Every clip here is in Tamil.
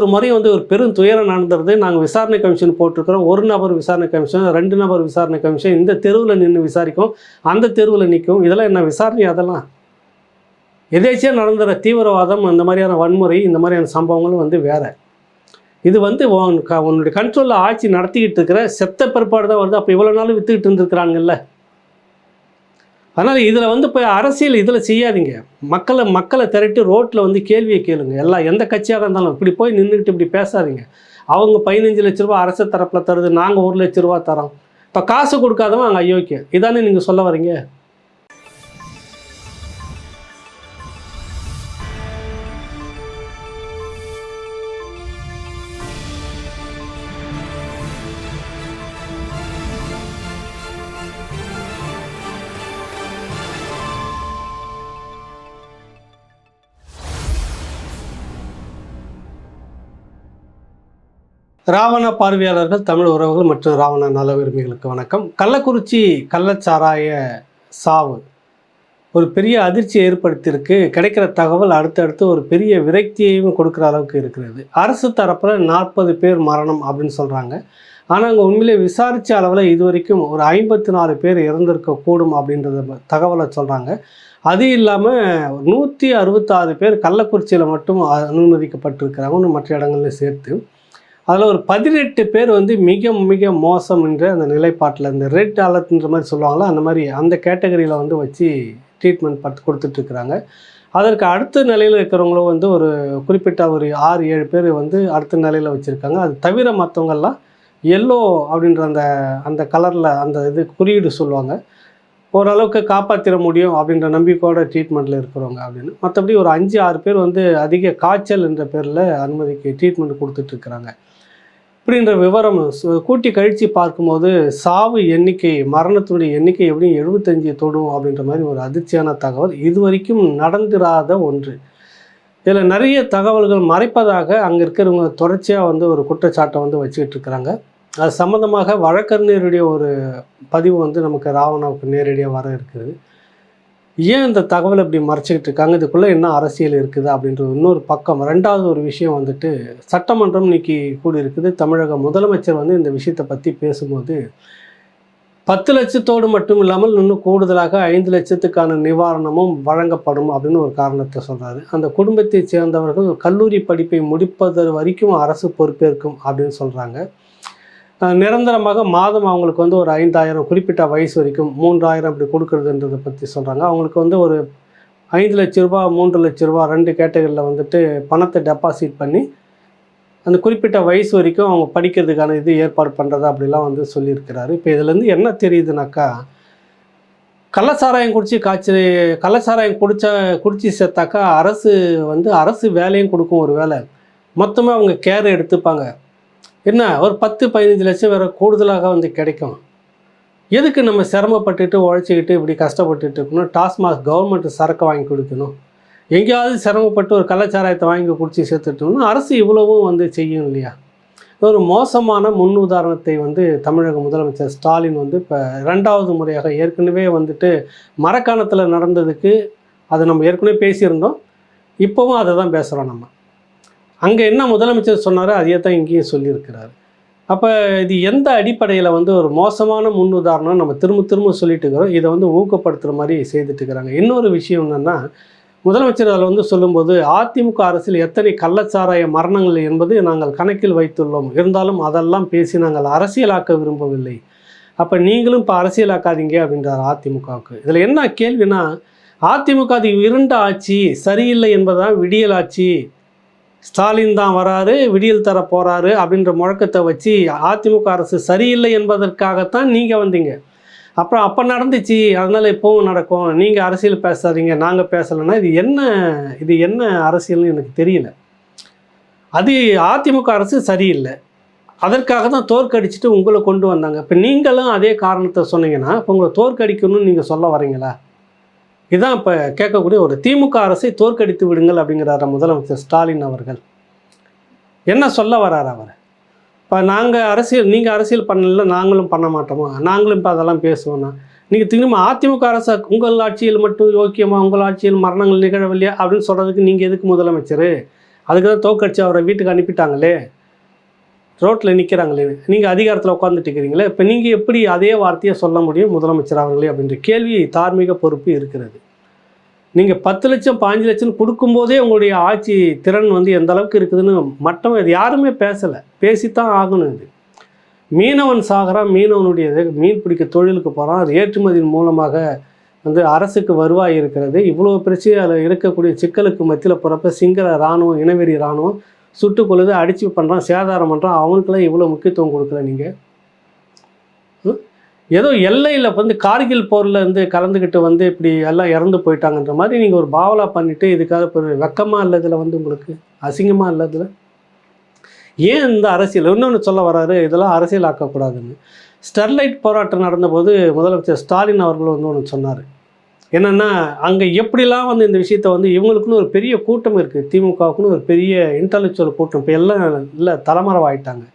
ஒரு முறை வந்து ஒரு பெரும் துயரம் நடந்துருது. நாங்கள் விசாரணை கமிஷன் போட்டிருக்கிறோம். ஒரு நபர் விசாரணை கமிஷன் ரெண்டு நபர் விசாரணை கமிஷன் இந்த தெருவில் நின்று விசாரிக்கும். அந்த தெருவில் நிற்கும் இதெல்லாம் என்ன விசாரணை அதெல்லாம்? எதேச்சியாக நடந்துற தீவிரவாதம் இந்த மாதிரியான வன்முறை இந்த மாதிரியான சம்பவங்கள் வந்து வேறு. இது வந்து உன் க- உன்னுடைய கண்ட்ரோலில் ஆட்சி நடத்திக்கிட்டு இருக்கிற செத்த பிற்பாடு தான் வருது. அப்போ இவ்வளோ நாள் விற்றுக்கிட்டு இருந்திருக்கிறாங்கல்ல? அதனால் இதில் வந்து இப்போ அரசியல் இதில் செய்யாதீங்க. மக்களை மக்களை திரட்டி ரோட்டில் வந்து கேள்வியை கேளுங்க. எல்லாம் எந்த கட்சியாக இருந்தாலும் இப்படி போய் நின்றுக்கிட்டு இப்படி பேசாதீங்க. அவங்க பதினஞ்சு லட்ச ரூபா அரசு தரப்பில் தருது நாங்கள் ஒரு லட்ச ரூபா தரோம். இப்போ காசு கொடுக்காதவன் அங்கே அயோக்கியம் இதானே நீங்கள் சொல்ல வரீங்க? ராவண பார்வையாளர்கள் தமிழ் உறவுகள் மற்றும் ராவண நல உரிமைகளுக்கு வணக்கம். கள்ளக்குறிச்சி கள்ளச்சாராய சாவு ஒரு பெரிய அதிர்ச்சியை ஏற்படுத்தியிருக்கு. கிடைக்கிற தகவல் அடுத்தடுத்து ஒரு பெரிய விரக்தியையும் கொடுக்குற அளவுக்கு இருக்கிறது. அரசு தரப்பில் நாற்பது பேர் மரணம் அப்படின்னு சொல்கிறாங்க ஆனால் அங்கே உண்மையிலே விசாரித்த அளவில் இது வரைக்கும் ஒரு ஐம்பத்தி நாலு பேர் இறந்திருக்க கூடும் அப்படின்றத தகவலை சொல்கிறாங்க அது இல்லாமல் நூற்றி அறுபத்தாறு பேர் கள்ளக்குறிச்சியில் மட்டும் அனுமதிக்கப்பட்டிருக்கிறாங்க. மற்ற இடங்களில் சேர்த்து. அதில் ஒரு பதினெட்டு பேர் வந்து மிக மிக மோசம் என்ற அந்த நிலைப்பாட்டில் இந்த ரெட் அலர்ட்ன்ற மாதிரி சொல்லுவாங்களா அந்த மாதிரி அந்த கேட்டகரியில் வந்து வச்சு ட்ரீட்மெண்ட் பார்த்து கொடுத்துட்ருக்குறாங்க அதற்கு அடுத்த நிலையில் இருக்கிறவங்களும் வந்து ஒரு குறிப்பிட்ட ஒரு ஆறு ஏழு பேர் வந்து அடுத்த நிலையில் வச்சுருக்காங்க. அது தவிர மற்றவங்கெல்லாம் எல்லோ அப்படின்ற அந்த அந்த கலரில் அந்த இது குறியீடு சொல்லுவாங்க. ஓரளவுக்கு காப்பாற்றிட முடியும் அப்படின்ற நம்பிக்கையோட ட்ரீட்மெண்ட்டில் இருக்கிறவங்க அப்படின்னு. மற்றபடி ஒரு அஞ்சு ஆறு பேர் வந்து அதிக காய்ச்சல் என்ற பேரில் அனுமதிக்கு ட்ரீட்மெண்ட் கொடுத்துட்ருக்குறாங்க அப்படின்ற விவரம் சு- கூட்டி கழித்து பார்க்கும்போது சாவு எண்ணிக்கை மரணத்தினுடைய எண்ணிக்கை எப்படியும் எழுபத்தஞ்சு தொடும் அப்படின்ற மாதிரி ஒரு அதிர்ச்சியான தகவல் இதுவரைக்கும் நடந்திராத ஒன்று. இதில் நிறைய தகவல்கள் மறைப்பதாக அங்கே இருக்கிறவங்க தொடர்ச்சியாக வந்து ஒரு குற்றச்சாட்டை வந்து வச்சுக்கிட்டு இருக்கிறாங்க. அது சம்மந்தமாக வழக்கறிஞருடைய ஒரு பதிவு வந்து நமக்கு ராவணாவுக்கு நேரடியாக வர இருக்குது ஏன் இந்த தகவலை இப்படி மறைச்சிக்கிட்டு இருக்காங்க? இதுக்குள்ளே என்ன அரசியல் இருக்குது அப்படின்ற இன்னொரு பக்கம் ரெண்டாவது ஒரு விஷயம் வந்துட்டு சட்டமன்றம் இன்னைக்கு கூடி இருக்குது தமிழக முதலமைச்சர் வந்து இந்த விஷயத்தை பற்றி பேசும்போது பத்து லட்சத்தோடு மட்டும் இல்லாமல் இன்னும் கூடுதலாக ஐந்து லட்சத்துக்கான நிவாரணமும் வழங்கப்படும் அப்படின்னு ஒரு காரணத்தை சொல்கிறாரு அந்த குடும்பத்தைச் சேர்ந்தவர்கள் கல்லூரி படிப்பை முடிப்பது வரைக்கும் அரசு பொறுப்பேற்கும் அப்படின்னு சொல்கிறாங்க நிரந்தரமாக மாதம் அவங்களுக்கு வந்து ஒரு ஐந்தாயிரம் குறிப்பிட்ட வயசு வரைக்கும் மூன்றாயிரம் அப்படி கொடுக்குறதுன்றதை பற்றி சொல்கிறாங்க அவங்களுக்கு வந்து ஒரு ஐந்து லட்ச ரூபா மூன்று லட்ச ரூபா ரெண்டு கேட்டகரியில் வந்துட்டு பணத்தை டெபாசிட் பண்ணி அந்த குறிப்பிட்ட வயசு வரைக்கும் அவங்க படிக்கிறதுக்கான இது ஏற்பாடு பண்ணுறதா அப்படிலாம் வந்து சொல்லியிருக்கிறாரு. இப்போ இதுலேருந்து என்ன தெரியுதுனாக்கா கள்ளச்சாராயம் குடிச்சு காய்ச்சல் கள்ளச்சாராயம் குடிச்சா குடிச்சு சேர்த்தாக்கா அரசு வந்து அரசு வேலையும் கொடுக்கும் ஒரு வேலை. மொத்தமாக அவங்க கேர் எடுத்துப்பாங்க. என்ன ஒரு பத்து பதினஞ்சு லட்சம் வேறு கூடுதலாக வந்து கிடைக்கும். எதுக்கு நம்ம சிரமப்பட்டுட்டு உழைச்சிக்கிட்டு இப்படி கஷ்டப்பட்டுட்டு இருக்கணும்? டாஸ்மாக் கவர்மெண்ட்டு சரக்கு வாங்கி கொடுக்கணும். எங்கேயாவது சிரமப்பட்டு ஒரு கள்ளச்சாராயத்தை வாங்கி குடிச்சு சேர்த்துட்டோம்னா அரசு இவ்வளவும் வந்து செய்யும் இல்லையா? ஒரு மோசமான முன் உதாரணத்தை வந்து தமிழக முதலமைச்சர் ஸ்டாலின் வந்து இப்போ ரெண்டாவது முறையாக ஏற்கனவே வந்துட்டு மரக்காணத்தில் நடந்ததுக்கு அதை நம்ம ஏற்கனவே பேசியிருந்தோம். இப்போவும் அதை தான் பேசுகிறோம் நம்ம. அங்கே என்ன முதலமைச்சர் சொன்னாரோ அதையே தான் இங்கேயும் சொல்லியிருக்கிறார். அப்போ இது எந்த அடிப்படையில் வந்து ஒரு மோசமான முன் உதாரணம் நம்ம திரும்ப திரும்ப சொல்லிட்டு இருக்கிறோம். இதை வந்து ஊக்கப்படுத்துகிற மாதிரி செய்துட்டு இருக்கிறாங்க. இன்னொரு விஷயம் என்னென்னா முதலமைச்சர் அதில் வந்து சொல்லும்போது அதிமுக அரசில் எத்தனை கள்ளச்சாராய மரணங்கள் என்பது நாங்கள் கணக்கில் வைத்துள்ளோம். இருந்தாலும் அதெல்லாம் பேசி நாங்கள் அரசியலாக்க விரும்பவில்லை. அப்போ நீங்களும் இப்போ அரசியலாக்காதீங்க அப்படின்றார் அதிமுகவுக்கு. இதில் என்ன கேள்வினா அதிமுக அது இருண்ட ஆட்சி சரியில்லை என்பதுதான் விடியல் ஆட்சி. ஸ்டாலின் தான் வராரு விடியல் தர போகிறாரு அப்படின்ற முழக்கத்தை வச்சு அதிமுக அரசு சரியில்லை என்பதற்காகத்தான் நீங்கள் வந்தீங்க. அப்புறம் அப்போ நடந்துச்சு அதனால் இப்போவும் நடக்கும். நீங்கள் அரசியல் பேசாதீங்க நாங்கள் பேசலைன்னா இது என்ன இது என்ன அரசியல்னு எனக்கு தெரியல. அது அதிமுக அரசு சரியில்லை. அதற்காக தான் தோற்கடிச்சிட்டு உங்களை கொண்டு வந்தாங்க. இப்போ நீங்களும் அதே காரணத்தை சொன்னீங்கன்னா இப்போ உங்களை தோற்கடிக்கணும்னு நீங்கள் சொல்ல வரீங்களா? இதுதான் இப்போ கேட்கக்கூடிய ஒரு திமுக அரசை தோற்கடித்து விடுங்கள் அப்படிங்கிறார முதலமைச்சர் ஸ்டாலின் அவர்கள். என்ன சொல்ல வரார் அவர்? இப்போ நாங்கள் அரசியல் நீங்கள் அரசியல் பண்ணல நாங்களும் பண்ண மாட்டோமா? நாங்களும் இப்போ அதெல்லாம் பேசுவோம்னா? நீங்கள் திரும்ப அதிமுக அரசு உங்கள் ஆட்சியில் மட்டும் யோக்கியமா உங்கள் ஆட்சியில் மரணங்கள் நிகழவில்லையா அப்படின்னு சொல்கிறதுக்கு நீங்கள் எதுக்கு முதலமைச்சர்? அதுக்கு தான் தோக்கடிச்சு அவரை வீட்டுக்கு அனுப்பிட்டாங்களே. ரோட்டில் நிற்கிறாங்களே நீங்கள் அதிகாரத்தில் உட்காந்துட்டு இருக்கிறீங்களே இப்போ நீங்கள் எப்படி அதே வார்த்தையை சொல்ல முடியும் முதலமைச்சர் அவர்களே அப்படின்ற கேள்வி தார்மீக பொறுப்பு இருக்கிறது. நீங்கள் பத்து லட்சம் பாஞ்சு லட்சம் கொடுக்கும்போதே உங்களுடைய ஆட்சி திறன் வந்து எந்த அளவுக்கு இருக்குதுன்னு மற்றவங்க இது யாருமே பேசலை. பேசித்தான் ஆகணும் இது. மீனவன் சாகரான் மீனவனுடைய இது மீன் பிடிக்க தொழிலுக்கு போகிறான் அது ஏற்றுமதியின் மூலமாக வந்து அரசுக்கு வருவாய் இருக்கிறது. இவ்வளோ பிரச்சனை அதில் இருக்கக்கூடிய சிக்கலுக்கு மத்தியில் போகிறப்ப சிங்கள இராணுவம் இனவெறி இராணுவம் சுட்டு கொள்ளுது அடிச்சு பண்ணுறான் சேதாரம் பண்ணுறான் அவனுக்கெல்லாம் இவ்வளோ முக்கியத்துவம் கொடுக்கல நீங்கள் ஏதோ எல்லையில் வந்து கார்கில் போரில் இருந்து கலந்துக்கிட்டு வந்து இப்படி எல்லாம் இறந்து போயிட்டாங்கன்ற மாதிரி நீங்கள் ஒரு பாவலா பண்ணிவிட்டு இதுக்காக ஒரு வெக்கமாக இல்லை இதில் வந்து உங்களுக்கு? அசிங்கமாக இல்லை இதில்? ஏன் இந்த அரசியல்? இன்னொன்று சொல்ல வராரு இதெல்லாம் அரசியல் ஆக்கக்கூடாதுன்னு ஸ்டெர்லைட் போராட்டம் நடந்தபோது முதலமைச்சர் ஸ்டாலின் அவர்கள் வந்து ஒன்று சொன்னார். என்னென்னா அங்கே எப்படிலாம் வந்து இந்த விஷயத்த வந்து இவங்களுக்குன்னு ஒரு பெரிய கூட்டம் இருக்குது திமுகவுக்குன்னு ஒரு பெரிய இன்டலெக்சுவல் கூட்டம். இப்போ எல்லாம் இல்லை தலைமறைவாயிட்டாங்க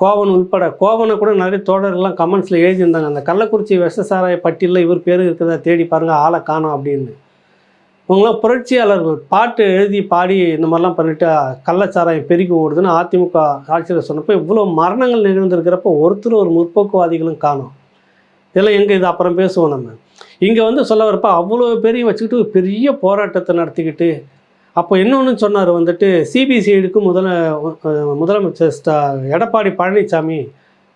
கோவன் உள்பட கோவனை கூட நிறைய தோழர்கள்லாம் கமெண்ட்ஸில் எழுதியிருந்தாங்க. அந்த கள்ளக்குறிச்சி விஷசாராய பட்டியலில் இவர் பேர் இருக்கிறதா தேடி பாருங்கள் ஆளை காணோம் அப்படின்னு. இவங்களாம் புரட்சியாளர்கள். பாட்டு எழுதி பாடி இந்த மாதிரிலாம் பண்ணிட்டு கள்ளச்சாராயம் பெருகி ஓடுதுன்னு அதிமுக ஆட்சியில் சொன்னப்போ இவ்வளோ மரணங்கள் நிகழ்ந்திருக்கிறப்ப ஒருத்தர் ஒரு முற்போக்குவாதிகளும் காணும். இதெல்லாம் எங்கே இது? அப்புறம் பேசுவோம் நம்ம. இங்கே வந்து சொல்ல வரப்ப அவ்வளோ பேரையும் வச்சுக்கிட்டு பெரிய போராட்டத்தை நடத்திக்கிட்டு அப்போ இன்னொன்று சொன்னார் வந்துட்டு சிபிசிஐடிக்கு முதல முதலமைச்சர் ஸ்டா எடப்பாடி பழனிசாமி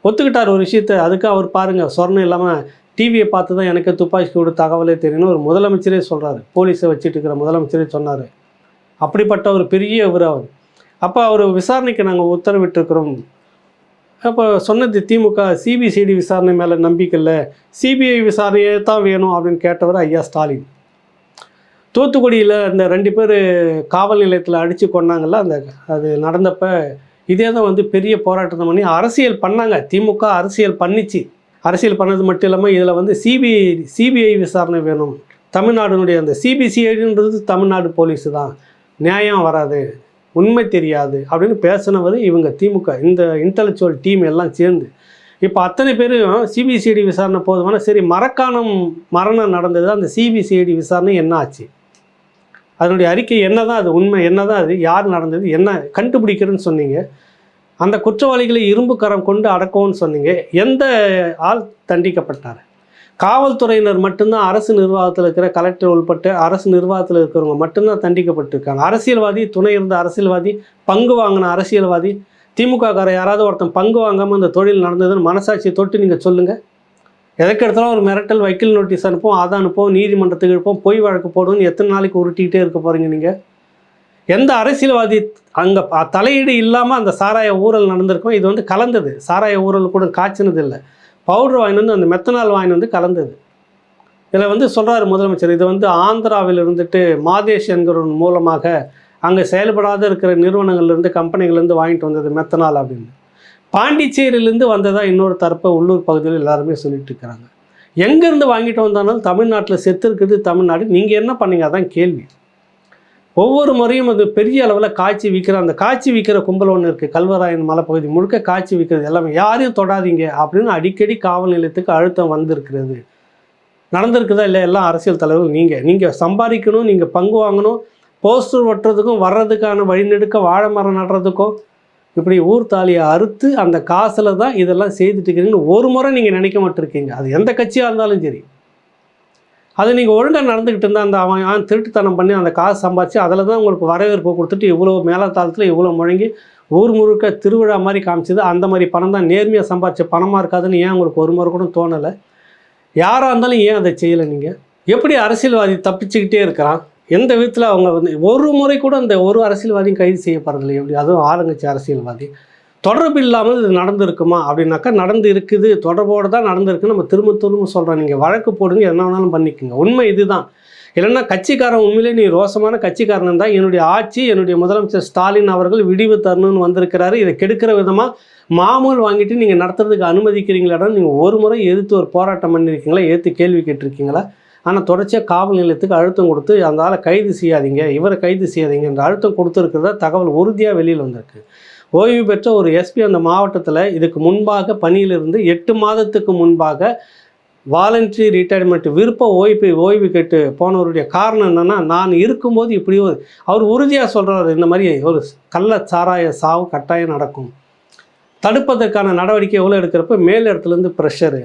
ஒத்துக்கிட்டார் ஒரு விஷயத்த. அதுக்கு அவர் பாருங்கள் சொர்ணம் இல்லாமல் டிவியை பார்த்து தான் எனக்கு துப்பாக்கி கூட தகவலே தெரியும்னு ஒரு முதலமைச்சரே சொல்கிறாரு போலீஸை வச்சுட்டு இருக்கிற முதலமைச்சரே சொன்னார். அப்படிப்பட்ட ஒரு பெரிய இவர் அவர். அப்போ அவர் விசாரணைக்கு நாங்கள் உத்தரவிட்டிருக்கிறோம். அப்போ சொன்னது திமுக சிபிசிஐடி விசாரணை மேலே நம்பிக்கை இல்லை சிபிஐ விசாரணையே தான் வேணும் அப்படின்னு கேட்டவர் ஐயா ஸ்டாலின். தூத்துக்குடியில் இந்த ரெண்டு பேர் காவல் நிலையத்தில் அடித்து கொண்டாங்கல்ல அந்த அது நடந்தப்போ இதே தான் வந்து பெரிய போராட்டத்தை பண்ணி அரசியல் பண்ணாங்க. திமுக அரசியல் பண்ணிச்சு. அரசியல் பண்ணது மட்டும் இல்லாமல் இதில் வந்து சிபிஐ சிபிஐ விசாரணை வேணும். தமிழ்நாடுனுடைய அந்த சிபிசிஐடின்றது தமிழ்நாடு போலீஸு தான் நியாயம் வராது. உண்மை தெரியாது அப்படின்னு பேசினவர் இவங்க திமுக இந்த இன்டலெக்சுவல் டீம் எல்லாம் சேர்ந்து. இப்போ அத்தனை பேரும் சிபிசிஐடி விசாரணை போதுமான சரி மரக்காணம் மரணம் நடந்தது அந்த சிபிசிஐடி விசாரணை என்ன ஆச்சு? அதனுடைய அறிக்கை என்ன தான் அது உண்மை என்ன தான் அது யார் நடந்தது என்ன கண்டுபிடிக்கிறேன்னு சொன்னீங்க. அந்த குற்றவாளிகளை இரும்பு கரம் கொண்டு அடக்கவும்னு சொன்னீங்க. எந்த ஆள் தண்டிக்கப்பட்டார்? காவல்துறையினர் மட்டும்தான் அரசு நிர்வாகத்தில் இருக்கிற கலெக்டர் உள்பட்ட அரசு நிர்வாகத்தில் இருக்கிறவங்க மட்டும்தான் தண்டிக்கப்பட்டிருக்காங்க. அரசியல்வாதி துணை இருந்த அரசியல்வாதி பங்கு வாங்கின அரசியல்வாதி திமுக காரை யாராவது ஒருத்தன் பங்கு வாங்காமல் இந்த தொழில் நடந்ததுன்னு மனசாட்சியை தொட்டு நீங்கள் சொல்லுங்கள் எதற்கெடுத்தாலும் ஒரு மிரட்டல் வக்கீல் நோட்டீஸ் அனுப்போம் அதை அனுப்போம் நீதிமன்றத்துக்கு எடுப்போம் பொய் வழக்கு போடுவோம்னு எத்தனை நாளைக்கு உருட்டிக்கிட்டே இருக்க போகிறீங்க நீங்கள் எந்த அரசியல்வாதி அங்கே தலையீடு இல்லாமல் அந்த சாராய ஊழல் நடந்திருக்கும் இது வந்து கலந்தது. சாராய ஊழல் கூட காய்ச்சினது இல்லை பவுடர் வாங்கிட்டு வந்து அந்த மெத்தனால் வாங்கிட்டு வந்து கலந்தது. இதில் வந்து சொல்கிறார் முதலமைச்சர் இது வந்து ஆந்திராவில் இருந்துட்டு மாதேஷ் என்கிறவன் மூலமாக அங்கே செயல்படாத இருக்கிற நிறுவனங்கள்லேருந்து கம்பெனிகள்லேருந்து வாங்கிட்டு வந்தது மெத்தனால் அப்படின்னு. பாண்டிச்சேரியிலேருந்து வந்ததா இன்னொரு தரப்பை உள்ளூர் பகுதியில் எல்லாருமே சொல்லிட்டு இருக்கிறாங்க. எங்கேருந்து வாங்கிட்டு வந்தாலும் தமிழ்நாட்டில் செத்து இருக்குது தமிழ்நாடு. நீங்கள் என்ன பண்ணீங்க? அதான் கேள்வி. ஒவ்வொரு முறையும் அது பெரிய அளவில் காய்ச்சி விற்கிற அந்த காய்ச்சி விற்கிற கும்பல் ஒன்று இருக்குது கல்வராயன் மலைப்பகுதி முழுக்க காய்ச்சி விற்கிறது எல்லாமே யாரையும் தொடாதீங்க அப்படின்னு அடிக்கடி காவல் நிலையத்துக்கு அழுத்தம் வந்திருக்கிறது. நடந்திருக்குதா இல்லை எல்லாம் அரசியல் தலைவர்கள் நீங்கள் நீங்கள் சம்பாதிக்கணும் நீங்கள் பங்கு வாங்கணும். போஸ்டர் ஒட்டுறதுக்கும் வர்றதுக்கான வழிநெடுக்க வாழை மரம் நடுறதுக்கும் இப்படி ஊர் தாலியை அறுத்து அந்த காசில் தான் இதெல்லாம் செய்துட்டு இருக்கிறீங்கன்னு ஒரு முறை நீங்கள் நினைக்க மாட்டிருக்கீங்க. அது எந்த கட்சியாக இருந்தாலும் சரி. அது நீங்கள் ஒழுங்காக நடந்துக்கிட்டு இருந்தால் அந்த அவன் அவன் திருட்டுத்தனம் பண்ணி அந்த காசு சம்பாதிச்சு அதில் தான் உங்களுக்கு வரவேற்பு கொடுத்துட்டு இவ்வளோ மேலத்தாளத்தில் இவ்வளோ முழங்கி ஊர் முழுக்க திருவிழா மாதிரி காமிச்சது. அந்த மாதிரி பணம் தான் நேர்மையாக சம்பாதிச்ச பணமாக இருக்காதுன்னு ஏன் உங்களுக்கு ஒரு முறை கூட தோணலை? யாராக இருந்தாலும் ஏன் அதை செய்யலை நீங்கள் எப்படி அரசியல்வாதி தப்பிச்சுக்கிட்டே இருக்கிறான்? எந்த விதத்தில் அவங்க வந்து ஒரு முறை கூட அந்த ஒரு அரசியல்வாதியும் கைது செய்யப்படுறதில்லை எப்படி? அதுவும் ஆளுங்கட்சி அரசியல்வாதி. தொடர்பு இல்லாமல் இது நடந்திருக்குமா? அப்படின்னாக்கா நடந்து இருக்குது தொடர்போடு தான் நடந்திருக்கு நம்ம திரும்ப திரும்ப சொல்கிறோம் நீங்கள் வழக்கு போடுங்க என்ன வேணாலும் பண்ணிக்கோங்க. உண்மை இதுதான். இல்லைன்னா கட்சிக்காரன் உண்மையிலே நீ ரோசமான கட்சிக்காரன் தான் என்னுடைய ஆட்சி என்னுடைய முதலமைச்சர் ஸ்டாலின் அவர்கள் விடிவு தரணும்னு வந்திருக்கிறாரு. இதை கெடுக்கிற விதமாக மாமூல் வாங்கிட்டு நீங்கள் நடத்துறதுக்கு அனுமதிக்கிறீங்களாடா நீங்கள் ஒரு முறை எதிர்த்து ஒரு போராட்டம் பண்ணியிருக்கீங்களா எதிர்த்து கேள்வி கேட்டிருக்கீங்களா? ஆனால் தொடர்ச்சியாக காவல் நிலையத்துக்கு அழுத்தம் கொடுத்து அந்த ஆளை கைது செய்யாதீங்க இவரை கைது செய்யாதீங்க என்ற அழுத்தம் கொடுத்துருக்கிறதா தகவல் உறுதியாக வெளியில் வந்திருக்கு. ஓய்வு பெற்ற ஒரு எஸ்பி அந்த மாவட்டத்தில் இதுக்கு முன்பாக பணியிலிருந்து எட்டு மாதத்துக்கு முன்பாக வாலண்டரி ரிட்டையர்மெண்ட் விருப்ப ஓய்வு ஓய்வு கேட்டு போனவருடைய காரணம் என்னென்னா நான் இருக்கும்போது இப்படி ஒரு அவர் உறுதியாக சொல்கிறார் இந்த மாதிரி ஒரு கள்ள சாராய சாவு கட்டாயம் நடக்கும். தடுப்பதற்கான நடவடிக்கை எவ்வளோ எடுக்கிறப்ப மேல் இடத்துலேருந்து ப்ரெஷரு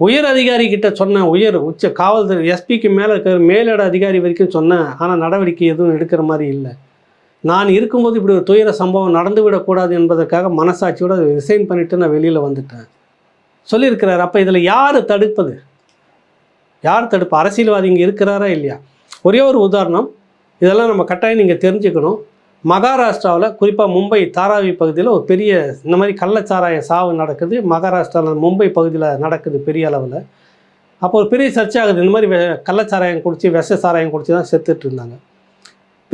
உயர் அதிகாரி கிட்ட சொன்னேன் உயர் உச்ச காவல்துறை எஸ்பிக்கு மேலே இருக்கிற மேலிட அதிகாரி வரைக்கும் சொன்னேன் ஆனால் நடவடிக்கை எதுவும் எடுக்கிற மாதிரி இல்லை. நான் இருக்கும்போது இப்படி ஒரு துயர சம்பவம் நடந்து விடக்கூடாது என்பதற்காக அதை ரிசைன் பண்ணிவிட்டு நான் வெளியில் வந்துட்டேன். சொல்லியிருக்கிறார் அப்போ இதில் யார் தடுப்பது? யார் தடுப்பு? அரசியல்வாதி இங்கே இருக்கிறாரா இல்லையா? ஒரே ஒரு உதாரணம் இதெல்லாம் நம்ம கட்டாயம் நீங்கள் தெரிஞ்சுக்கணும். மகாராஷ்டிராவில் குறிப்பாக மும்பை தாராவி பகுதியில் ஒரு பெரிய இந்த மாதிரி கள்ளச்சாராய சாவு நடக்குது. மகாராஷ்டிராவில் மும்பை பகுதியில் நடக்குது பெரிய அளவில். அப்போ ஒரு பெரிய சர்ச்சை ஆகுது. இந்த மாதிரி வெ- கள்ளச்சாராயம் குடித்து விஷ சாராயம் குடித்து தான் செத்துட்டு இருந்தாங்க.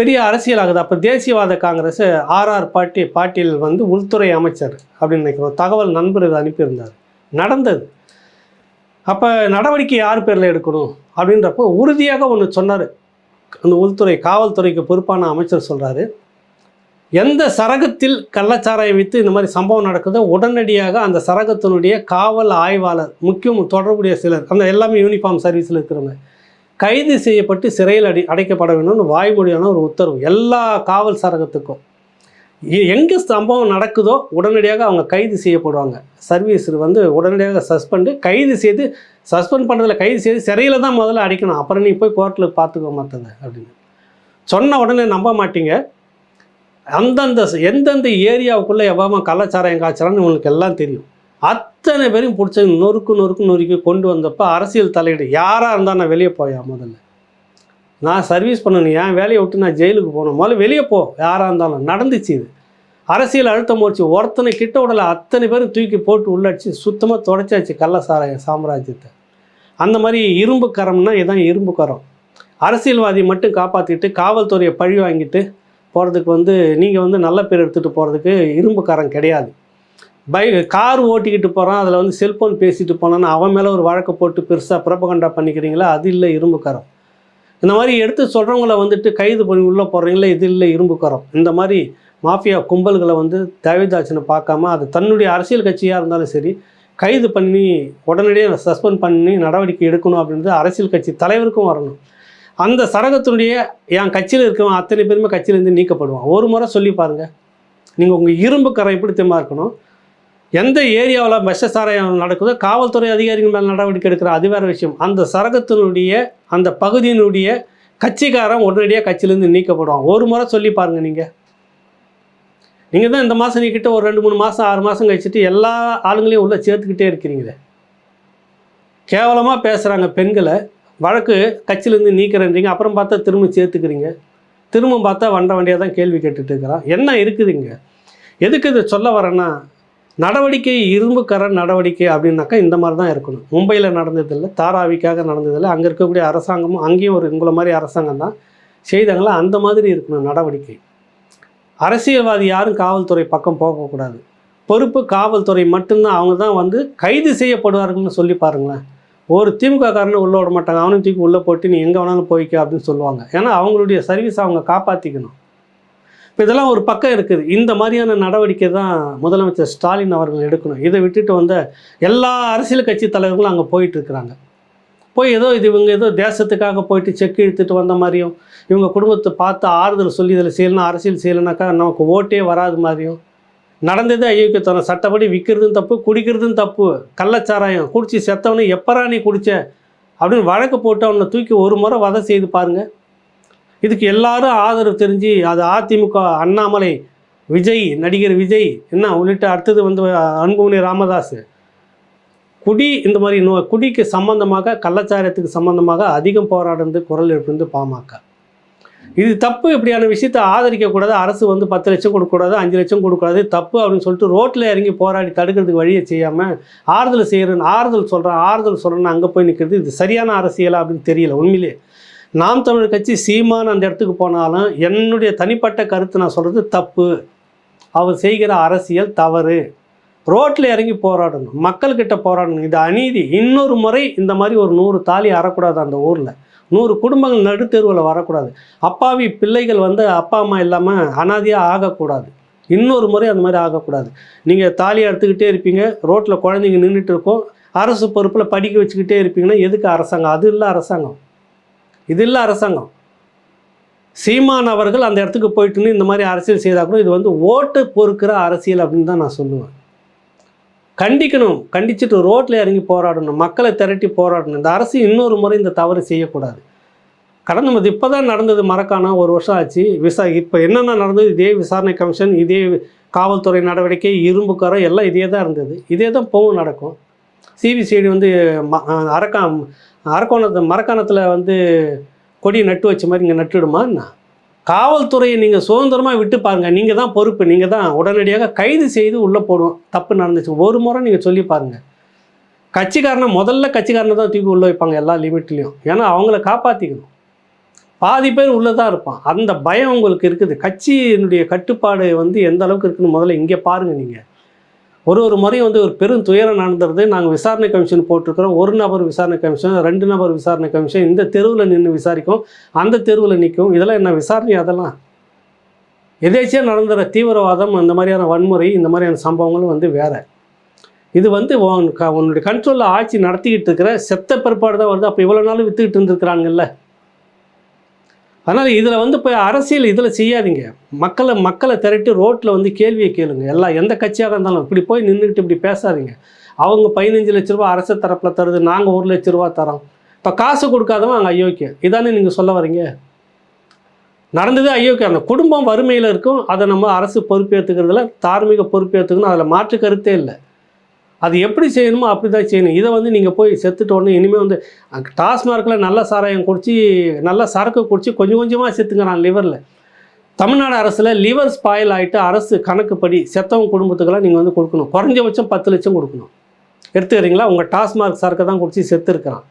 பெரிய அரசியல் ஆகுது. அப்போ தேசியவாத காங்கிரஸ் ஆர்ஆர் பாட்டி பாட்டீல் வந்து உள்துறை அமைச்சர் அப்படின்னு நினைக்கிறோம். தகவல் நண்பர் அனுப்பியிருந்தார். நடந்தது. அப்போ நடவடிக்கை யார் பேரில் எடுக்கணும் அப்படின்றப்போ உறுதியாக ஒன்று சொன்னார். அந்த உள்துறை காவல்துறைக்கு பொறுப்பான அமைச்சர் சொல்கிறாரு எந்த சரகத்தில் கள்ளச்சாராயம் விற்று இந்த மாதிரி சம்பவம் நடக்குதோ உடனடியாக அந்த சரகத்தினுடைய காவல் ஆய்வாளர் முக்கியம் தொடர்புடைய சிலர் அந்த எல்லாமே யூனிஃபார்ம் சர்வீஸில் இருக்கிறவங்க கைது செய்யப்பட்டு சிறையில் அடி அடைக்கப்பட வேண்டும்னு வாய்மொழியான ஒரு உத்தரவு. எல்லா காவல் சரகத்துக்கும். எ- எங்கே சம்பவம் நடக்குதோ உடனடியாக அவங்க கைது செய்யப்படுவாங்க. சர்வீஸ் வந்து உடனடியாக சஸ்பெண்டு கைது செய்து சஸ்பெண்ட் பண்ணுறதுல கைது செய்து சிறையில் தான் முதல்ல அடைக்கணும். அப்புறம் நீ போய் கோர்ட்டில் பார்த்துக்க மாட்டது அப்படின்னு. சொன்ன உடனே நம்ப மாட்டீங்க. அந்தந்த எந்தெந்த ஏரியாவுக்குள்ளே எவ்வளோ கள்ளச்சாராயம் காய்ச்சலான்னு உங்களுக்கு எல்லாம் தெரியும். அத்தனை பேரையும் பிடிச்சது நொறுக்கு நொறுக்கு நொறுக்கி கொண்டு வந்தப்போ அரசியல் தலையீடு. யாராக இருந்தால் நான் வெளியே போயா முதல்ல? நான் சர்வீஸ் பண்ணணும். என் வேலையை விட்டு நான் ஜெயிலுக்கு போகணும். முதல்ல வெளியே போ. யாராக இருந்தாலும் நடந்துச்சு இது. அரசியல் அழுத்தம் முயற்சி ஒருத்தனை கிட்ட உடலை அத்தனை பேரும் தூக்கி போட்டு உள்ளடிச்சு சுத்தமாக தொடச்சாச்சு கள்ளசாராய சாம்ராஜ்யத்தை. அந்த மாதிரி இரும்பு கரம்னா இதான் இரும்பு கரம். அரசியல்வாதி மட்டும் காப்பாற்றிட்டு காவல்துறையை பழி வாங்கிட்டு போகிறதுக்கு வந்து நீங்கள் வந்து நல்ல பேர் எடுத்துகிட்டு போகிறதுக்கு இரும்பு கரம் கிடையாது. பை கார் ஓட்டிக்கிட்டு போகிறான் அதில் வந்து செல்ஃபோன் பேசிட்டு போனான்னு அவன் மேலே ஒரு வழக்கு போட்டு பெருசாக பிரபகண்டா பண்ணிக்கிறீங்களா? அது இல்லை இரும்புக்காரம் இந்த மாதிரி எடுத்து சொல்கிறவங்கள வந்துட்டு கைது பண்ணி உள்ளே போடுறீங்களா? இது இல்லை இரும்புக்காரம் இந்த மாதிரி மாஃபியா கும்பல்களை வந்து தேவைதாட்சனை பார்க்காம அது தன்னுடைய அரசியல் கட்சியாக இருந்தாலும் சரி கைது பண்ணி உடனடியாக சஸ்பெண்ட் பண்ணி நடவடிக்கை எடுக்கணும் அப்படின்றது அரசியல் கட்சி தலைவருக்கும் வரணும். அந்த சரகத்தினுடைய என் கட்சியில் இருக்கவன் அத்தனை பேருமே கட்சியிலேருந்து நீக்கப்படுவான். ஒரு முறை சொல்லி பாருங்கள் நீங்கள் உங்கள் இரும்பு கரம் எப்படி தெரியுமா இருக்கணும்? எந்த ஏரியாவில் விஷ சாராயம் நடக்குதோ காவல்துறை அதிகாரிகள் மேலே நடவடிக்கை எடுக்கிற அது வேறு விஷயம் அந்த சரகத்தினுடைய அந்த பகுதியினுடைய கட்சிக்காரன் உடனடியாக கட்சியிலேருந்து நீக்கப்படுவான். ஒரு முறை சொல்லி பாருங்கள் நீங்கள் நீங்கள் தான் இந்த மாதம் நீக்கிட்ட ஒரு ரெண்டு மூணு மாதம் ஆறு மாதம் கழிச்சுட்டு எல்லா ஆளுங்களையும் உள்ளே சேர்த்துக்கிட்டே இருக்கிறீங்களே. கேவலமாக பேசுகிறாங்க பெண்களை. வழக்கு கட்சியிலேருந்து நீக்கிறேன்றீங்க. அப்புறம் பார்த்தா திரும்ப சேர்த்துக்கிறீங்க. திரும்ப பார்த்தா வண்ட வண்டியாக தான் கேள்வி கேட்டுட்டு இருக்கிறான். என்ன இருக்குதுங்க? எதுக்கு இது சொல்ல வரேன்னா நடவடிக்கை இரும்புக்கர நடவடிக்கை அப்படின்னாக்கா இந்த மாதிரி தான் இருக்கணும். மும்பையில் நடந்ததில்லை தாராவிக்காக நடந்ததில்லை. அங்கே இருக்கக்கூடிய அரசாங்கமும் அங்கேயும் ஒரு உங்களை மாதிரி அரசாங்கம் தான் செய்தாங்களா அந்த மாதிரி இருக்கணும் நடவடிக்கை. அரசியல்வாதி யாரும் காவல்துறை பக்கம் போகக்கூடாது. பொறுப்பு காவல்துறை மட்டும்தான் அவங்க தான் வந்து கைது செய்யப்படுவார்கள்னு சொல்லி பாருங்களேன். ஒரு திமுக காரனை உள்ளே விட மாட்டாங்க. அவனையும் தூக்கி உள்ளே போட்டு நீ எங்கே வேணாலும் போய்க்க அப்படின்னு சொல்லுவாங்க. ஏன்னா அவங்களுடைய சர்வீஸ் அவங்க காப்பாற்றிக்கணும் இதெல்லாம் ஒரு பக்கம் இருக்குது. இந்த மாதிரியான நடவடிக்கை தான் முதலமைச்சர் ஸ்டாலின் அவர்கள் எடுக்கணும். இதை விட்டுட்டு வந்த எல்லா அரசியல் கட்சி தலைவர்களும் அங்கே போயிட்டுருக்குறாங்க போய் ஏதோ இது இவங்க ஏதோ தேசத்துக்காக போயிட்டு செக் இழுத்துட்டு வந்த மாதிரியும் இவங்க குடும்பத்தை பார்த்து ஆறுதல் சொல்லி இதில் செய்யணும் அரசியல் செய்யலைனாக்கா நமக்கு ஓட்டே வராது மாதிரியும் நடந்தது அயோக்கியத்தனம். சட்டப்படி விற்கிறதும் தப்பு குடிக்கிறதும் தப்பு. கள்ளச்சாராயம் குடிச்சு செத்தவனே எப்பரா நீ குடிச்ச? அப்படின்னு வழக்கு போட்டு அவனை தூக்கி ஒரு முறை வதை செய்து பாருங்கள் இதுக்கு எல்லாரும் ஆதரவு தெரிஞ்சு அது அதிமுக அண்ணாமலை விஜய் நடிகர் விஜய் என்ன உள்ளிட்ட அடுத்தது வந்து அன்புமணி ராமதாஸ் குடி இந்த மாதிரி நோ குடிக்கு சம்பந்தமாக கள்ளச்சாரத்துக்கு சம்பந்தமாக அதிகம் போராடுறது குரல் எழுப்பிருந்து பாமக. இது தப்பு இப்படியான விஷயத்தை ஆதரிக்கக்கூடாது அரசு வந்து பத்து லட்சம் கொடுக்கக்கூடாது அஞ்சு லட்சம் கொடுக்கக்கூடாது தப்பு அப்படின்னு சொல்லிட்டு ரோட்டில் இறங்கி போராடி தடுக்கிறதுக்கு வழியை செய்யாமல் ஆறுதல் செய்கிறேன் ஆறுதல் சொல்கிறேன் ஆறுதல் சொல்கிறேன்னு அங்கே போய் நிற்கிறது இது சரியான அரசியலா அப்படின்னு தெரியல உண்மையிலே. நாம் தமிழ் கட்சி சீமான் அந்த இடத்துக்கு போனாலும் என்னுடைய தனிப்பட்ட கருத்து நான் சொல்கிறது தப்பு. அவர் செய்கிற அரசியல் தவறு. ரோட்டில் இறங்கி போராடணும். மக்கள்கிட்ட போராடணும். இது அநீதி. இன்னொரு முறை இந்த மாதிரி ஒரு நூறு தாலி அறக்கூடாது அந்த ஊரில். நூறு குடும்பங்கள் நடுத்தெருவில் வரக்கூடாது. அப்பாவி பிள்ளைகள் வந்து அப்பா அம்மா இல்லாமல் அனாதியாக ஆகக்கூடாது. இன்னொரு முறை அந்த மாதிரி ஆகக்கூடாது. நீங்கள் தாலி அறுத்துக்கிட்டே இருப்பீங்க. ரோட்டில் குழந்தைங்க நின்றுட்டு இருக்கோம். அரசு பொறுப்பில் படிக்க வச்சுக்கிட்டே இருப்பீங்கன்னா எதுக்கு அரசாங்கம்? அது இல்லை அரசாங்கம். இது இல்லை அரசாங்கம். சீமான் அவர்கள் அந்த இடத்துக்கு போயிட்டுன்னு இந்த மாதிரி அரசியல் செய்தால் கூட இது வந்து ஓட்டு பொறுக்கிற அரசியல் அப்படின்னு தான் நான் சொல்லுவேன். கண்டிக்கணும். கண்டிச்சுட்டு ரோட்டில் இறங்கி போராடணும். மக்களை திரட்டி போராடணும். இந்த அரசு இன்னொரு முறை இந்த தவறு செய்யக்கூடாது. கடந்த இது இப்போ தான் நடந்தது மறக்கான ஒரு வருஷம் ஆச்சு. விசா இப்போ என்னென்ன நடந்தது? இதே விசாரணை கமிஷன் இதே காவல்துறை நடவடிக்கை இரும்புக்காரம் எல்லாம் இதே தான் இருந்தது இதே தான் போகும் நடக்கும் சிபிசிஐடி வந்து ம அரக்கா அரக்கோணத்து மரக்காணத்தில் வந்து கொடி நட்டு வச்ச மாதிரி இங்கே நட்டுடுமா என்ன? காவல்துறையை நீங்கள் சுதந்திரமாக விட்டு பாருங்கள் நீங்கள் தான் பொறுப்பு. நீங்கள் தான் உடனடியாக கைது செய்து உள்ளே போடுவோம். தப்பு நடந்துச்சு. ஒரு முறை நீங்கள் சொல்லி பாருங்கள் கட்சிக்காரனை முதல்ல கட்சிக்காரனை தான் தூக்கி உள்ளே வைப்பாங்க எல்லா லிமிட்லேயும். ஏன்னா அவங்கள காப்பாற்றிக்கணும் பாதி பேர் உள்ளே தான் இருப்பான். அந்த பயம் உங்களுக்கு இருக்குது. கட்சியினுடைய கட்டுப்பாடு வந்து எந்த அளவுக்கு இருக்குன்னு முதல்ல இங்கே பாருங்கள் நீங்கள் ஒரு ஒரு முறையும் வந்து ஒரு பெரும் துயரம் நடந்துருது. நாங்கள் விசாரணை கமிஷன் போட்டிருக்கிறோம். ஒரு நபர் விசாரணை கமிஷன் ரெண்டு நபர் விசாரணை கமிஷன் இந்த தெருவில் நின்று விசாரிக்கும். அந்த தெருவில் நிற்கும் இதெல்லாம் என்ன விசாரணை அதெல்லாம்? எதேச்சியாக நடந்துற தீவிரவாதம் அந்த மாதிரியான வன்முறை இந்த மாதிரியான சம்பவங்களும் வந்து வேறு. இது வந்து உன் க- உன்னுடைய கண்ட்ரோலில் ஆட்சி நடத்திக்கிட்டு இருக்கிற செத்த பிற்பாடு தான் வருது. அப்போ இவ்வளோ நாள் வித்துக்கிட்டு இருந்திருக்கிறாங்கல்ல? அதனால் இதில் வந்து இப்போ அரசியல் இதில் செய்யாதீங்க. மக்களை மக்களை திரட்டி ரோட்டில் வந்து கேள்வியை கேளுங்க. எல்லாம் எந்த கட்சியாக இருந்தாலும் இப்படி போய் நின்றுக்கிட்டு இப்படி பேசாதீங்க. அவங்க பதினஞ்சு லட்ச ரூபா அரசு தரப்பில் தருது நாங்கள் ஒரு லட்ச ரூபா தரோம். இப்போ காசு கொடுக்காதவன் அங்கே அயோக்கியம் இதானே நீங்கள் சொல்ல வரீங்க? நடந்தது அயோக்கியம் அந்த குடும்பம் வறுமையில் இருக்கும். அதை நம்ம அரசு பொறுப்பேற்றுக்கிறதுல தார்மீக பொறுப்பேற்றுக்கணும் அதில் மாற்று கருத்தே இல்லை. அது எப்படி செய்யணுமோ அப்படி தான் செய்யணும். இதை வந்து நீங்கள் போய் செத்துட்டு உடனே இனிமேல் வந்து டாஸ்மார்க்கில் நல்ல சாராயம் குடிச்சு நல்ல சரக்கு குடிச்சு கொஞ்சம் கொஞ்சமாக செத்துங்கிறான் லிவரில் தமிழ்நாடு அரசில் லிவர் ஸ்பாயில் ஆகிட்டு அரசு கணக்குப்படி செத்தவங்க குடும்பத்துக்கெல்லாம் நீங்கள் வந்து கொடுக்கணும். குறைஞ்சபட்சம் பத்து லட்சம் கொடுக்கணும். எடுத்துக்கிறீங்களா? உங்கள் டாஸ்மார்க் சரக்கை தான் குடிச்சு செத்துருக்கிறான்.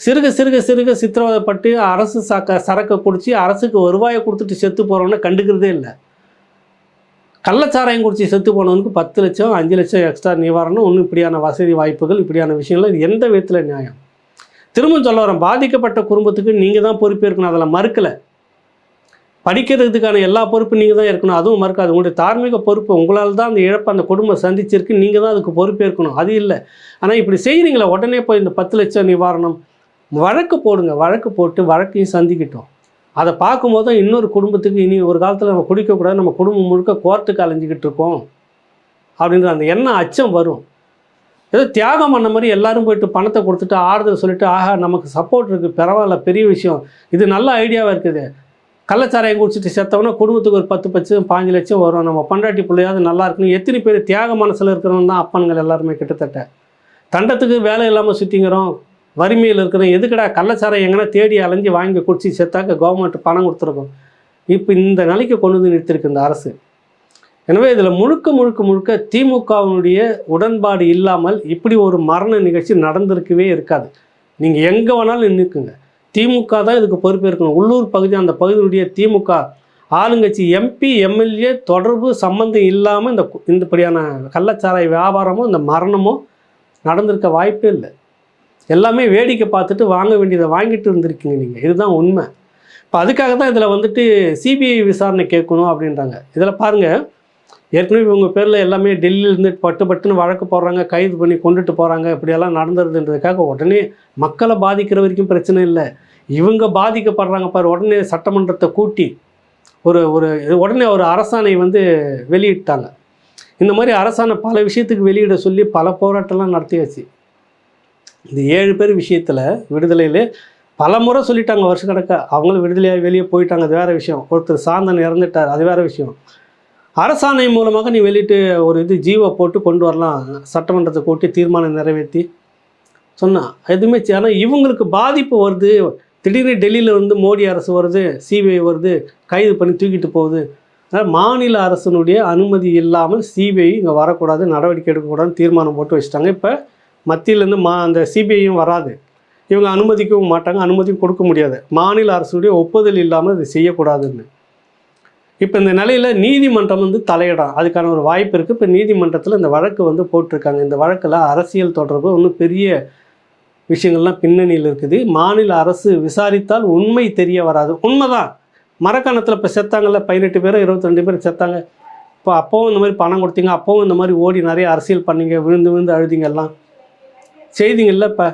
சிறுக சிறுக சிறுக சித்திரவதைப்பட்டு அரசு சக்க சரக்கை குடித்து அரசுக்கு வருவாயை கொடுத்துட்டு செத்து போகிறவன கண்டுக்கிறதே இல்லை. கள்ளச்சாராயம் குடிச்சு செத்து போனவனுக்கு பத்து லட்சம் அஞ்சு லட்சம் எக்ஸ்ட்ரா நிவாரணம் ஒன்றும் இப்படியான வசதி வாய்ப்புகள் இப்படியான விஷயங்கள் இது எந்த விதத்தில் நியாயம்? திரும்ப சொல்ல வரேன் பாதிக்கப்பட்ட குடும்பத்துக்கு நீங்கள் தான் பொறுப்பேற்கணும் அதில் மறுக்கலை. படிக்கிறதுக்கான எல்லா பொறுப்பும் நீங்கள் தான் இருக்கணும் அதுவும் மறுக்காது. உங்களுடைய தார்மீக பொறுப்பு உங்களால் தான் அந்த இழப்பை அந்த குடும்பம் சந்திச்சிருக்கு நீங்கள் தான் அதுக்கு பொறுப்பேற்கணும் அது இல்லை. ஆனால் இப்படி செய்கிறீங்களா உடனே போய் இந்த பத்து லட்சம் நிவாரணம் வழக்கு போடுங்க வழக்கு போட்டு வழக்கையும் சந்திக்கிட்டோம். அதை பார்க்கும்போது தான் இன்னொரு குடும்பத்துக்கு இனி ஒரு காலத்தில் நம்ம குடிக்கக்கூடாது நம்ம குடும்பம் முழுக்க கோர்ட்டுக்கு அலைஞ்சிக்கிட்டு இருக்கோம் அப்படின்ற அந்த எண்ணம் அச்சம் வரும். ஏதோ தியாகம் பண்ண மாதிரி எல்லாரும் போயிட்டு பணத்தை கொடுத்துட்டு ஆறுதல் சொல்லிட்டு ஆஹா நமக்கு சப்போர்ட் இருக்குது பரவாயில்ல பெரிய விஷயம். இது நல்ல ஐடியாவாக இருக்குது. கள்ளச்சாராயம் குடிச்சிட்டு செத்தவனா குடும்பத்துக்கு ஒரு பத்து பத்து பாஞ்சு லட்சம் வரும். நம்ம பண்டாட்டி பிள்ளையாவது நல்லா இருக்கணும். எத்தனை பேர் தியாக மனசில் இருக்கிறவங்க தான் அப்பன்கள் எல்லாருமே கிட்டத்தட்ட. தண்டத்துக்கு வேலை இல்லாமல் சுற்றிங்கிறோம் வறுமையில் இருக்கிறோம் எதுக்குடா கள்ளச்சாரம் எங்கன்னா தேடி அலைஞ்சு வாங்கி குடிச்சு செத்தாக்க கவர்மெண்ட் பணம் கொடுத்துருக்கோம். இப்போ இந்த நிலைக்கு கொண்டு வந்து நிறுத்திருக்கு இந்த அரசு. எனவே இதில் முழுக்க முழுக்க முழுக்க திமுகவினுடைய உடன்பாடு இல்லாமல் இப்படி ஒரு மரண நிகழ்ச்சி நடந்திருக்கவே இருக்காது. நீங்கள் எங்கே வேணாலும் நின்றுக்குங்க திமுக தான் இதுக்கு பொறுப்பேற்கணும் உள்ளூர் பகுதி அந்த பகுதியினுடைய திமுக ஆளுங்கட்சி எம்பி எம்எல்ஏ தொடர்பு சம்மந்தம் இல்லாமல் இந்த இந்தபடியான இந்தப்படியான கள்ளச்சாராய வியாபாரமும் இந்த மரணமும் நடந்திருக்க வாய்ப்பே இல்லை. எல்லாமே வேடிக்கை பார்த்துட்டு வாங்க வேண்டியதை வாங்கிட்டு இருந்திருக்கீங்க நீங்கள் இதுதான் உண்மை. இப்போ அதுக்காக தான் இதில் வந்துட்டு சிபிஐ விசாரணை கேட்கணும் அப்படின்றாங்க. இதில் பாருங்கள் ஏற்கனவே இவங்க பேரில் எல்லாமே டெல்லியிலேருந்து பட்டு பட்டுன்னு வழக்கு போடுறாங்க கைது பண்ணி கொண்டுட்டு போகிறாங்க இப்படியெல்லாம் நடந்துருதுன்றதுக்காக உடனே மக்களை பாதிக்கிற வரைக்கும் பிரச்சனை இல்லை. இவங்க பாதிக்கப்படுறாங்க பாரு உடனே சட்டமன்றத்தை கூட்டி ஒரு ஒரு உடனே ஒரு அரசாணை வந்து வெளியிட்டாங்க. இந்த மாதிரி அரசாணை பல விஷயத்துக்கு வெளியிட சொல்லி பல போராட்டம்லாம் நடத்தியாச்சு. இந்த ஏழு பேர் விஷயத்தில் விடுதலையில் பல முறை சொல்லிட்டாங்க வருஷ கணக்காக அவங்களும் விடுதலையாக வெளியே போயிட்டாங்க. அது வேறு விஷயம். ஒருத்தர் சாந்தன் இறந்துட்டார். அது வேறு விஷயம். அரசாணை மூலமாக நீ வெளியிட்டு ஒரு இது ஜீவோ போட்டு கொண்டு வரலாம். சட்டமன்றத்தை கூட்டி தீர்மானம் நிறைவேற்றி சொன்னான் எதுவுமே ஆனால் இவங்களுக்கு பாதிப்பு வருது. திடீர்னு டெல்லியில் வந்து மோடி அரசு வருது. சிபிஐ வருது. கைது பண்ணி தூக்கிட்டு போகுது. அதனால் மாநில அரசினுடைய அனுமதி இல்லாமல் சிபிஐ இங்கே வரக்கூடாது. நடவடிக்கை எடுக்கக்கூடாதுன்னு தீர்மானம் போட்டு வச்சுட்டாங்க. இப்போ மத்தியிலேருந்து மா அந்த சிபிஐயும் வராது. இவங்க அனுமதிக்கவும் மாட்டாங்க அனுமதியும் கொடுக்க முடியாது. மாநில அரசுடைய ஒப்புதல் இல்லாமல் இது செய்யக்கூடாதுன்னு. இப்போ இந்த நிலையில் நீதிமன்றம் வந்து தலையிடும் அதுக்கான ஒரு வாய்ப்பு இருக்குது இப்போ நீதிமன்றத்தில் இந்த வழக்கு வந்து போட்டிருக்காங்க. இந்த வழக்கில் அரசியல் தொடர்பு ஒன்றும் பெரிய விஷயங்கள்லாம் பின்னணியில் இருக்குது. மாநில அரசு விசாரித்தால் உண்மை தெரிய வராது. உண்மைதான். மரக்கணத்தில் இப்போ செத்தாங்கல்ல பதினெட்டு பேர் இருபத்தி பேர் செத்தாங்க. இப்போ அப்போவும் இந்த மாதிரி பணம் கொடுத்தீங்க அப்போவும் இந்த மாதிரி ஓடி நிறைய அரசியல் பண்ணீங்க விழுந்து விழுந்து அழுதிங்க எல்லாம். செய்திங்கள்ல இப்போ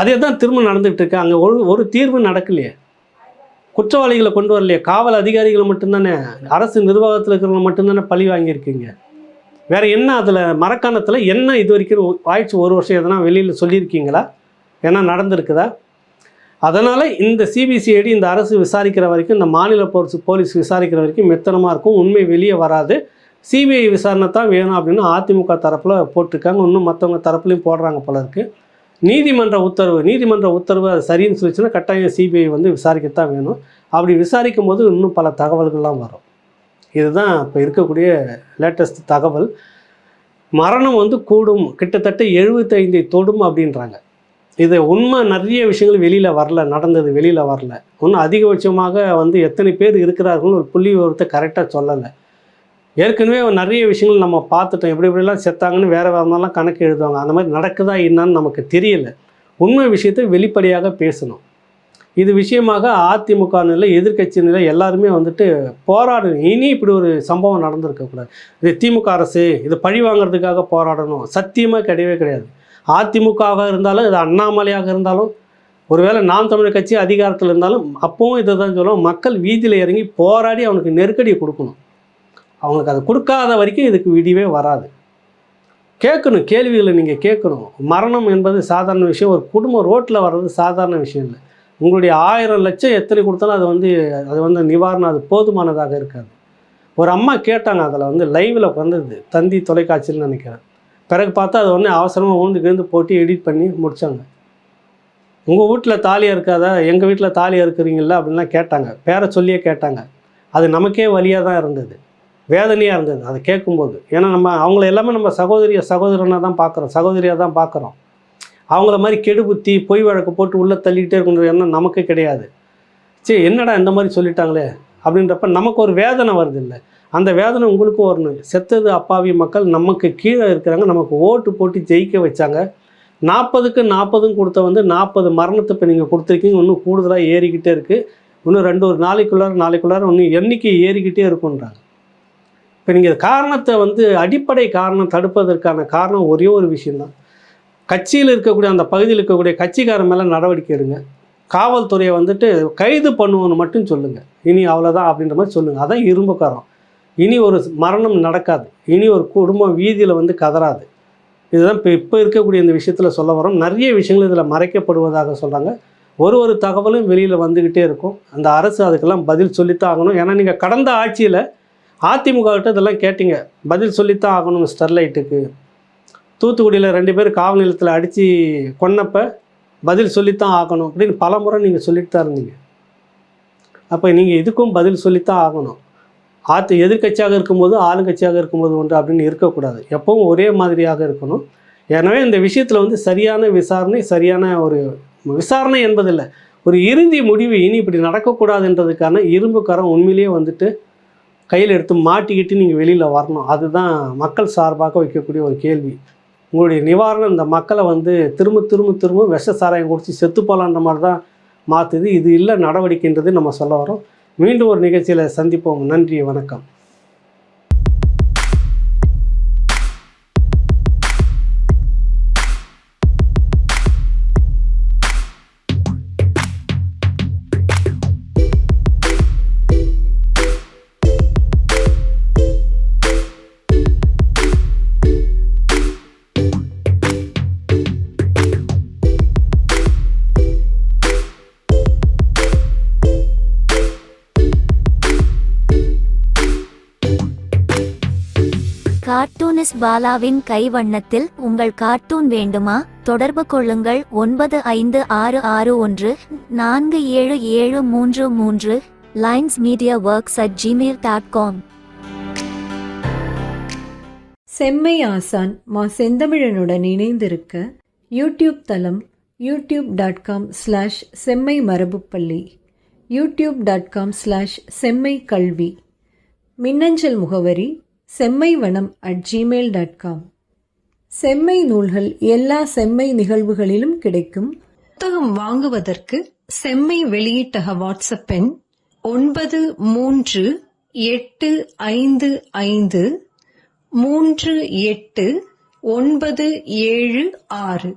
அதே தான் திரும்ப நடந்துகிட்டு இருக்கு அங்கே ஒரு ஒரு தீர்வு நடக்கலையே. குற்றவாளிகளை கொண்டு வரலையே. காவல் அதிகாரிகளை மட்டும்தானே அரசு நிர்வாகத்தில் இருக்கிறவங்க மட்டும்தானே பழி வாங்கியிருக்கீங்க. வேறு என்ன அதில் மரக்காணத்தில் என்ன இது வரைக்கும் ஆயிடுச்சு? ஒரு வருஷம் எதனா வெளியில் சொல்லியிருக்கீங்களா? என்ன நடந்திருக்குதா? அதனால் இந்த சிபிசிஐடி இந்த அரசு விசாரிக்கிற வரைக்கும் இந்த மாநில போலீஸ் போலீஸ் விசாரிக்கிற வரைக்கும் மெத்தனமாக இருக்கும். உண்மை வெளியே வராது. சிபிஐ விசாரணை தான் வேணும் அப்படின்னு அதிமுக தரப்பில் போட்டிருக்காங்க. இன்னும் மற்றவங்க தரப்புலையும் போடுறாங்க போல இருக்குது நீதிமன்ற உத்தரவு நீதிமன்ற உத்தரவு அது சரின்னு சொல்லிச்சுன்னா கட்டாயம் சிபிஐ வந்து விசாரிக்கத்தான் வேணும். அப்படி விசாரிக்கும் போது இன்னும் பல தகவல்கள்லாம் வரும். இதுதான் இப்போ இருக்கக்கூடிய லேட்டஸ்ட் தகவல். மரணம் வந்து கூடும். கிட்டத்தட்ட எழுபத்தைந்தை தொடும் அப்படின்றாங்க. இது உண்மை நிறைய விஷயங்கள் வெளியில் வரல நடந்தது வெளியில் வரல. இன்னும் அதிகபட்சமாக வந்து எத்தனை பேர் இருக்கிறார்கள்னு ஒரு புள்ளி விவரத்தை கரெக்டாக சொல்லலை. ஏற்கனவே நிறைய விஷயங்கள் நம்ம பார்த்துட்டோம். எப்படி எப்படிலாம் செத்தாங்கன்னு வேறு வேறு மாதிரிலாம் கணக்கு எழுதுவாங்க. அந்த மாதிரி நடக்குதா என்னான்னு நமக்கு தெரியல. உண்மை விஷயத்தை வெளிப்படையாக பேசணும். இது விஷயமாக அதிமுக நிலை எதிர்க்கட்சி நிலை எல்லாருமே வந்துட்டு போராடணும். இனி இப்படி ஒரு சம்பவம் நடந்திருக்கக்கூடாது இது திமுக அரசு இது பழி வாங்குறதுக்காக போராடணும். சத்தியமாக கிடையவே கிடையாது. அதிமுகவாக இருந்தாலும் இது அண்ணாமலையாக இருந்தாலும் ஒருவேளை நாம் தமிழர் கட்சி அதிகாரத்தில் இருந்தாலும் அப்பவும் இதை தான் சொல்லுவோம். மக்கள் வீதியில் இறங்கி போராடி அவனுக்கு நெருக்கடியை கொடுக்கணும். அவங்களுக்கு அது கொடுக்காத வரைக்கும் இதுக்கு விடிவே வராது. கேட்கணும் கேள்விகளை நீங்கள் கேட்கணும். மரணம் என்பது சாதாரண விஷயம். ஒரு குடும்பம் ரோட்டில் வர்றது சாதாரண விஷயம் இல்லை. உங்களுடைய ஆயிரம் லட்சம் எத்தனை கொடுத்தாலும் அது வந்து அது வந்து நிவாரணம் அது போதுமானதாக இருக்காது. ஒரு அம்மா கேட்டாங்க அதில் வந்து லைவில் வந்தது தந்தி தொலைக்காட்சியில் நினைக்கிறேன். பிறகு பார்த்தா அது ஒன்று அவசரமாக ஊந்து கிழந்து போட்டு எடிட் பண்ணி முடித்தாங்க உங்கள் வீட்டில் தாலியாக இருக்காதா? எங்கள் வீட்டில் தாலியாக இருக்கிறீங்களா அப்படின்லாம் கேட்டாங்க. பேரை சொல்லியே கேட்டாங்க. அது நமக்கே வழியாக தான் இருந்தது. வேதனையாக இருந்தது. அதை கேட்கும்போது. ஏன்னா நம்ம அவங்கள எல்லாமே நம்ம சகோதரிய சகோதரனாக தான் பார்க்குறோம். சகோதரியாக தான் பார்க்குறோம். அவங்கள மாதிரி கெடு புத்தி பொய் வழக்கு போட்டு உள்ளே தள்ளிக்கிட்டே இருக்கணும் எண்ணம் நமக்கு கிடையாது. சரி என்னடா இந்த மாதிரி சொல்லிட்டாங்களே? அப்படின்றப்ப நமக்கு ஒரு வேதனை வருது இல்லை அந்த வேதனை உங்களுக்கும் வரணும். செத்தது அப்பாவி மக்கள் நமக்கு கீழே இருக்கிறாங்க. நமக்கு ஓட்டு போட்டு ஜெயிக்க வச்சாங்க. நாற்பதுக்கு நாற்பதும் கொடுத்த வந்து நாற்பது மரணத்தை இப்போ நீங்கள் கொடுத்துருக்கீங்க. இன்னும் கூடுதலாக ஏறிக்கிட்டே இருக்குது இன்னும் ரெண்டு ஒரு நாளைக்குள்ளார நாளைக்குள்ளார இன்னும் எண்ணிக்கை ஏறிக்கிட்டே இருக்குன்றாங்க இப்போ நீங்கள் காரணத்தை வந்து அடிப்படை காரணம் தடுப்பதற்கான காரணம் ஒரே ஒரு விஷயந்தான் கட்சியில் இருக்கக்கூடிய அந்த பகுதியில் இருக்கக்கூடிய கட்சிக்காரன் மேலே நடவடிக்கை எடுங்க. காவல்துறையை வந்துட்டு கைது பண்ணுவோன்னு மட்டும் சொல்லுங்கள் இனி அவ்வளோதான் அப்படின்ற மாதிரி சொல்லுங்கள் அதான் இரும்புக்காரம் இனி ஒரு மரணம் நடக்காது. இனி ஒரு குடும்பம் வீதியில் வந்து கதறாது. இதுதான் இப்போ இப்போ இருக்கக்கூடிய இந்த விஷயத்தில் சொல்ல வரோம் நிறைய விஷயங்கள் இதில் மறைக்கப்படுவதாக சொல்கிறாங்க ஒரு ஒரு தகவலும் வெளியில் வந்துக்கிட்டே இருக்கும். அந்த அரசு அதுக்கெல்லாம் பதில் சொல்லித்தான் ஆகணும். ஏன்னா நீங்கள் கடந்த ஆட்சியில் அதிமுக கிட்ட இதெல்லாம் கேட்டீங்க. பதில் சொல்லித்தான் ஆகணும் ஸ்டெர்லைட்டுக்கு தூத்துக்குடியில் ரெண்டு பேர் காவல் நிலையத்தில் அடித்து கொன்னப்போ பதில் சொல்லித்தான் ஆகணும் அப்படின்னு பல முறை நீங்கள் சொல்லிட்டு தான் இருந்தீங்க. அப்போ நீங்கள் இதுக்கும் பதில் சொல்லித்தான் ஆகணும். ஆத்து எதிர்கட்சியாக இருக்கும்போது ஆளுங்கட்சியாக இருக்கும்போது ஒன்று அப்படின்னு இருக்கக்கூடாது. எப்பவும் ஒரே மாதிரியாக இருக்கணும். எனவே இந்த விஷயத்தில் வந்து சரியான விசாரணை சரியான ஒரு விசாரணை என்பதில்லை. ஒரு இறுதி முடிவு இனி இப்படி நடக்கக்கூடாதுன்றதுக்கான இரும்புக்காரன் உண்மையிலேயே வந்துட்டு கையில் எடுத்து மாட்டிக்கிட்டு நீங்கள் வெளியில் வரணும். அதுதான் மக்கள் சார்பாக வைக்கக்கூடிய ஒரு கேள்வி. உங்களுடைய நிவாரணம் இந்த மக்களை வந்து திரும்ப திரும்ப திரும்ப விஷ சாராயம் குடிச்சு செத்து போகலான்ற மாதிரி தான் மாற்றுது இது இல்லை நடவடிக்கைன்றது நம்ம சொல்ல வரோம் மீண்டும் ஒரு நிகழ்ச்சியில் சந்திப்போம். நன்றி வணக்கம். எஸ் பாலாவின் கைவண்ணத்தில் உங்கள் கார்ட்டூன் வேண்டுமா? தொடர்பு கொள்ளுங்கள். ஒன்பது ஐந்து ஆறு ஆறு ஒன்று நான்கு ஏழு ஏழு மூன்று மூன்று lines media works at Gmail dot com. செம்மை ஆசான் மா செந்தமிழனுடன் இணைந்திருக்க யூடியூப் தளம் யூடியூப் டாட் காம் ஸ்லாஷ் செம்மை மரபுப்பள்ளி யூடியூப் டாட் காம் ஸ்லாஷ் செம்மை கல்வி. மின்னஞ்சல் முகவரி செம்மை வனம் அட் ஜிமெயில் டாட் காம் செம்மை நூல்கள் எல்லா செம்மை நிகழ்வுகளிலும் கிடைக்கும். புத்தகம் வாங்குவதற்கு செம்மை வெளியீட்டக வாட்ஸ்அப் எண் ஒன்பது மூன்று எட்டு ஐந்து ஐந்து மூன்று எட்டு ஒன்பது ஏழு ஆறு.